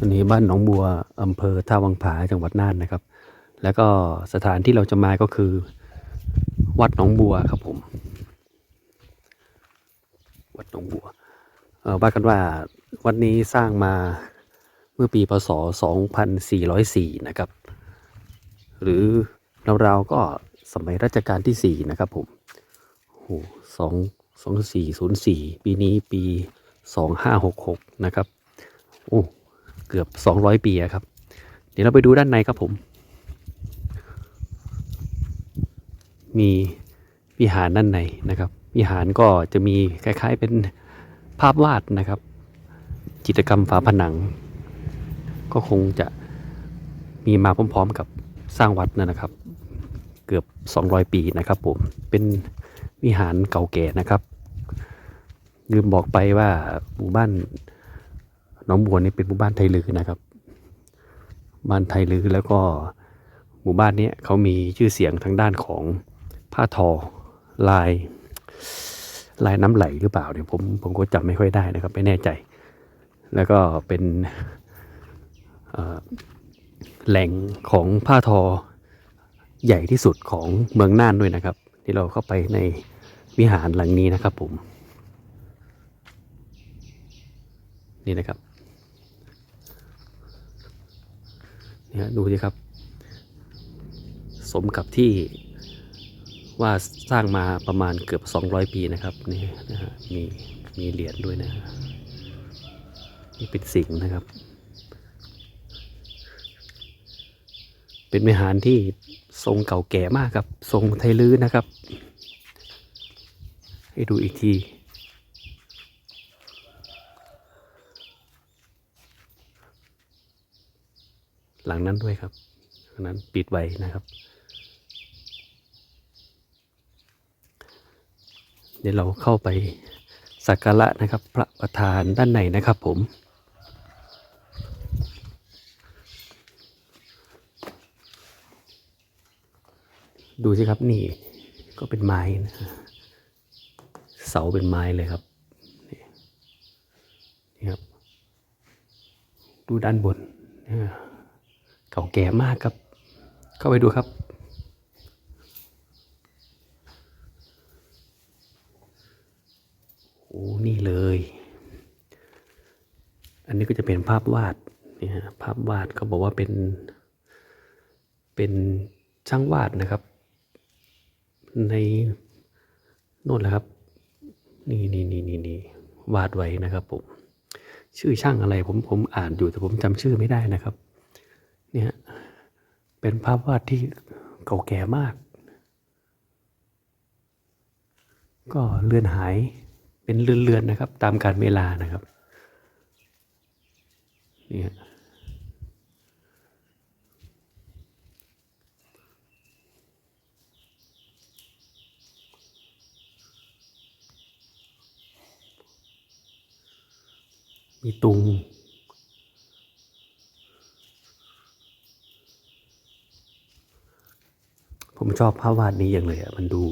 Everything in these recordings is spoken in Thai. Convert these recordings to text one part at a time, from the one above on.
อันนี้บ้านหนองบัวอำเภอท่าวังผาจังหวัดน่านนะครับ แล้วก็สถานที่เราจะมาก็คือ วัดหนองบัวครับผม วัดหนองบัวเออว่ากันว่าวัดนี้สร้างมาเมื่อปีพศ 2404 นะครับ หรือราวๆก็สมัยรัชกาลที่ 4 นะครับผมโอ้โหสองสองสี่ศูนย์สี่ปีนี้ปีสองห้าหกหกนะครับ โอ้ เกือบสองร้อยปีครับ เดี๋ยวเราไปดูด้านในครับผม มีวิหารด้านในนะครับวิหารก็จะมีคล้าย ๆ เป็นภาพวาดนะครับ จิตรกรรมฝาผนัง ก็คงจะมีมาพร้อม ๆ กับสร้างวัดนะนะครับ เกือบ 200 ปีนะครับผมเป็นวิหารเก่าแก่นะครับ ลืมบอกไปว่าหมู่บ้าน น้องบัวนี่เป็นหมู่บ้านไทยลือนะครับ บ้านไทยลือแล้วก็หมู่บ้านนี้เขามีชื่อเสียงทางด้านของผ้าทอลาย ลายน้ำไหลหรือเปล่าเนี่ยผมผมก็จำไม่ค่อยได้นะครับ ไม่แน่ใจ แล้วก็เป็นแหล่งของผ้าทอใหญ่ที่สุดของเมืองน่านด้วยนะครับ ที่เราเข้าไปในวิหารหลังนี้นะครับผม นี่นะครับ เนี่ยดูสิครับ สมกับที่ว่าสร้างมาประมาณเกือบ 200 ปีนะครับนี่นะฮะมีมีเหรียญด้วยนะฮะนี่เป็นสิงห์นะครับ เป็นวิหารที่ทรงเก่าแก่มากครับ ทรงไทยลื้อนะครับ ให้ดูอีกที หลังนั้นด้วยครับหลังนั้นปิดไว้นะครับ เดี๋ยวเราเข้าไปสักการะนะครับ พระประธานด้านในนะครับผมดูสิครับนี่ก็เป็นไม้นะเสาเป็นไม้เลยครับนี่นี่ครับ ดูด้านบนนะ เก่าแก่มากครับ เข้าไปดูครับ โอ้นี่เลย อันนี้ก็จะเป็นภาพวาดเนี่ฮะภาพวาดเขาบอกว่าเป็น เป็นช่างวาดนะครับ ในโน่นแหละครับ นี่นี่นี่นี่นี่วาดไว้นะครับผมชื่อช่างอะไรผมผมอ่านอยู่แต่ผมจำชื่อไม่ได้นะครับ เนี่ยเป็นภาพวาดที่เก่าแก่มาก ก็เลือนหายเป็นเลือนๆนะครับ ตามการเวลานะครับเนี่ยมีตุง ผม ชอบภาพวาดนี้อย่างเลยอะมันดู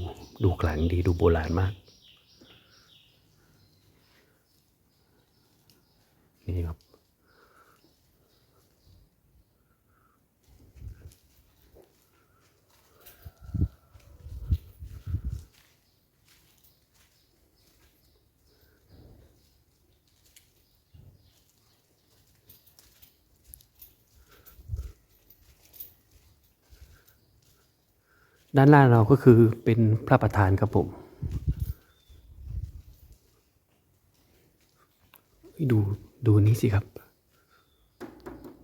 ดูขลังดีดูโบราณมาก นี่ครับ ด้านล่างเราก็คือเป็นพระประธานครับผม ดูดูนี้สิครับ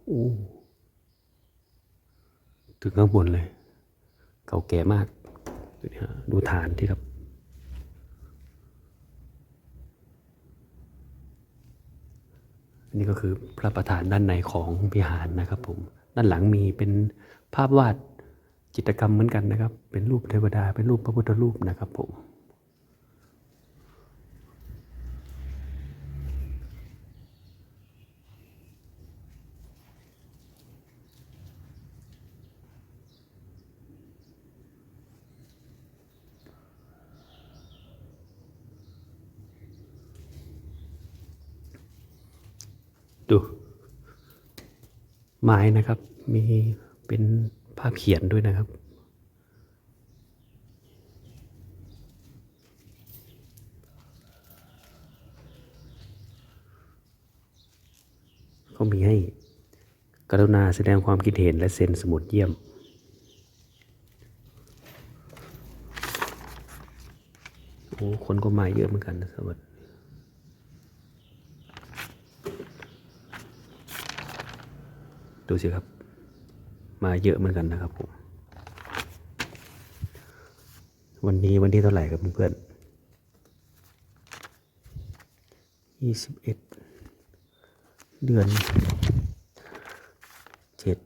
โอ้ ถึงข้างบนเลย เก่าแก่มาก ดูนี่ดูฐานที่ครับนนี้ก็คือพระประธานด้านในของวิหารนะครับผม ด้านหลังมีเป็นภาพวาด จิตกรรมเหมือนกันนะครับ เป็นรูปเทวดา เป็นรูปพระพุทธรูปนะครับผมดูไม้นะครับ มีเป็นาพเขียนด้วยนะครับ ก็มีให้กรุณาแสดงความคิดเห็นและเซ็นสมุดเยี่ยมโอ้คนก็มาเยอะเหมือนกันนะสวัสดีดูสิครับ มาเยอะเหมือนกันนะครับผมวันนี้วันที่เท่าไหร่ครับเพื่อนยี่สิบเอ็ดเดือนเจ็ด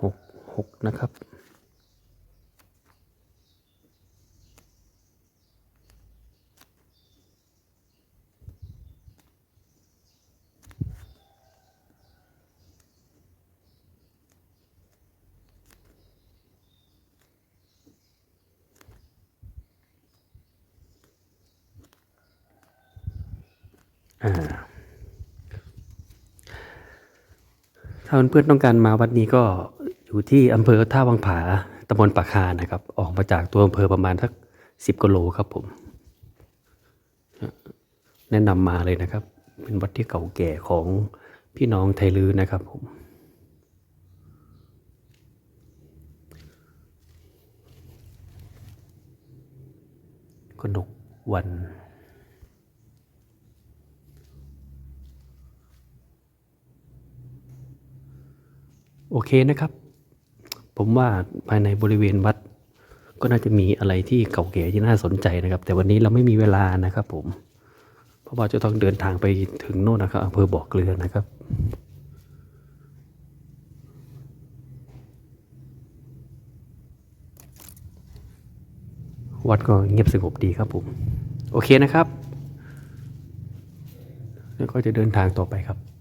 หกหกนะครับ ถ้าเพื่อนๆต้องการมาวัดนี้ก็อยู่ที่อำเภอท่าวังผาตำบลปากคานะครับ ออกมาจากตัวอำเภอประมาณสักสิบกิโลครับผม แนะนำมาเลยนะครับ เป็นวัดที่เก่าแก่ของพี่น้องไทยลือนะครับผมกนกวัน โอเคนะครับ ผมว่าภายในบริเวณวัด ก็น่าจะมีอะไรที่เก่าแก่ที่น่าสนใจนะครับ แต่วันนี้เราไม่มีเวลานะครับผม เพราะว่าจะต้องเดินทางไปถึงโน่นนะครับอำเภอบ่อเกลือนะครับวัดก็เงียบสงบดีครับผม โอเคนะครับ แล้วก็จะเดินทางต่อไปครับ